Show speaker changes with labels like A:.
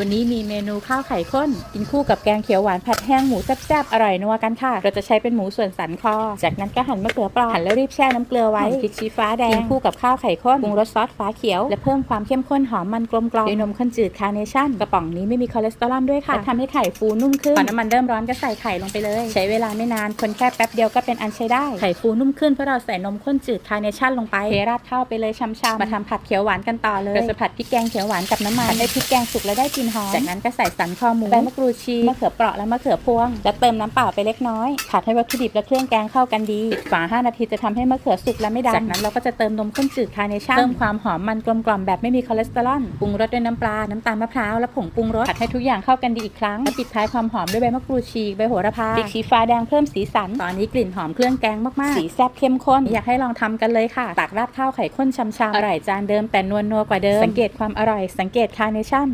A: วันนี้มีเมนูข้าวไข่ข้น กินคู่กับแกงเขียวหวานผัดแห้งหมูแซ่บๆ อร่อยนัวกันค่ะ เราจะใช้เป็นหมูส่วนสันคอ จากนั้นก็หั่นมะเขือเปราะหั่นแล้วรีบแช่น้ำเกลือไว้พริกชี้ฟ้าแดงกินคู่กับข้าวไข่ข้นปรุงรสซอสฟ้าเขียว และเพิ่มความเข้มข้นหอมมันกลมกล่อมด้วยนมข้นจืดคาร์เนชั่นกระป๋องนี้ไม่มีคอเลสเตอรอลด้วยค่ะและทำให้ไข่ฟูนุ่มขึ้นพอน้ำมันเริ่มร้อนก็ใส่ไข่ลงไปเลย ใช้เวลาไม่นานคนแค่แป๊บเดียวก็เป็นอันใช้ได้ไข่ฟูนุ่มขึ้นเพราะเราใส่นมข้นจืดคาร์เนชั่นลงไปเทราดข้าวไปเลยช้ำๆมาทำผัดเขียวหวานกันต่อเลยเราจะผัดพริกแกงเขียวหวานกับน้ำมันผัดให้พริกแกงสุกแล้วได้กลิ่นหอม จากนั้นก็ใส่สันคอหมูใบมะกรูดชีมะเขือเปราะและมะเขือพวง แล้วเติมน้ำเปล่าไปเล็กน้อย ผัดให้วัตถุดิบและเครื่องแกงเข้ากันดีปิดฝา 5 นาทีจะทำให้มะเขือสุกและไม่ดำจากนั้นเราก็จะเติมนมข้นจืดคาร์เนชั่นเพิ่มความหอมมันกลมกล่อมแบบไม่มีคอเลสเตอรอลปรุงรสด้วยน้ำปลา น้ำตาลมะพร้าวและผงปรุงรสผัดให้ทุกอย่างเข้ากันดีอีกครั้งและปิดท้ายความหอมด้วยใบมะกรูดฉีกใบโหระพาพริกชี้ฟ้าแดงเพิ่มสีสันตอนนี้กลิ่นหอมเครื่องแกงมากๆสีแซ่บเข้มข้นอยากให้ลองทำกันเลยค่ะ ตักราดข้าวไข่ข้นช่ำๆอร่อยจานเดิมแต่นวลนัวกว่าเดิมสังเกตความอร่อยสังเกตคาร์เนชั่น